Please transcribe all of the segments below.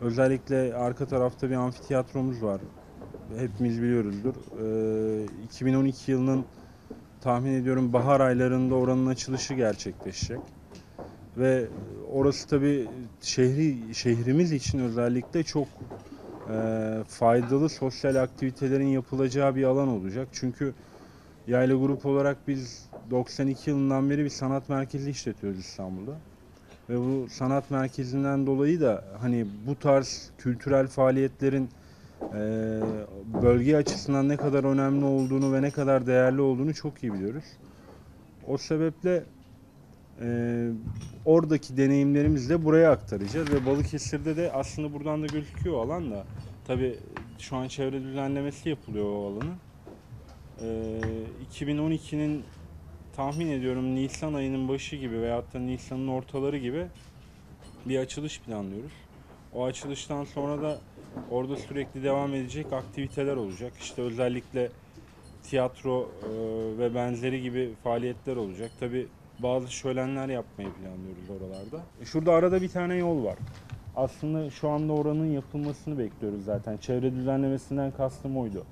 Özellikle arka tarafta bir amfiteyatromuz var. Hepimiz biliyoruzdur. Ee, 2012 yılının tahmin ediyorum bahar aylarında oranın açılışı gerçekleşecek. Ve orası tabii şehri şehrimiz için özellikle çok e, faydalı sosyal aktivitelerin yapılacağı bir alan olacak. Çünkü Yayla Grup olarak biz 92 yılından beri bir sanat merkezi işletiyoruz İstanbul'da. Ve bu sanat merkezinden dolayı da hani bu tarz kültürel faaliyetlerin e, bölge açısından ne kadar önemli olduğunu ve ne kadar değerli olduğunu çok iyi biliyoruz. O sebeple e, oradaki deneyimlerimizi de buraya aktaracağız ve Balıkesir'de de aslında buradan da gözüküyor alan da. Tabii şu an çevre düzenlemesi yapılıyor o alanın. E, 2012'nin tahmin ediyorum Nisan ayının başı gibi veyahut da Nisan'ın ortaları gibi bir açılış planlıyoruz. O açılıştan sonra da orada sürekli devam edecek aktiviteler olacak. İşte özellikle tiyatro e, ve benzeri gibi faaliyetler olacak. Tabi bazı şölenler yapmayı planlıyoruz oralarda. E, Şurada arada bir tane yol var. Aslında şu anda oranın yapılmasını bekliyoruz zaten. Çevre düzenlemesinden kastım oydu.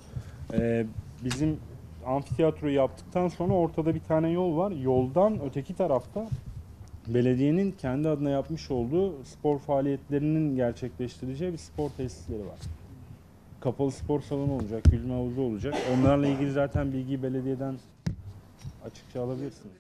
E, bizim amfiteyatroyu yaptıktan sonra ortada bir tane yol var. Yoldan öteki tarafta belediyenin kendi adına yapmış olduğu spor faaliyetlerinin gerçekleştireceği bir spor tesisleri var. Kapalı spor salonu olacak, yüzme havuzu olacak. Onlarla ilgili zaten bilgiyi belediyeden açıkça alabilirsiniz.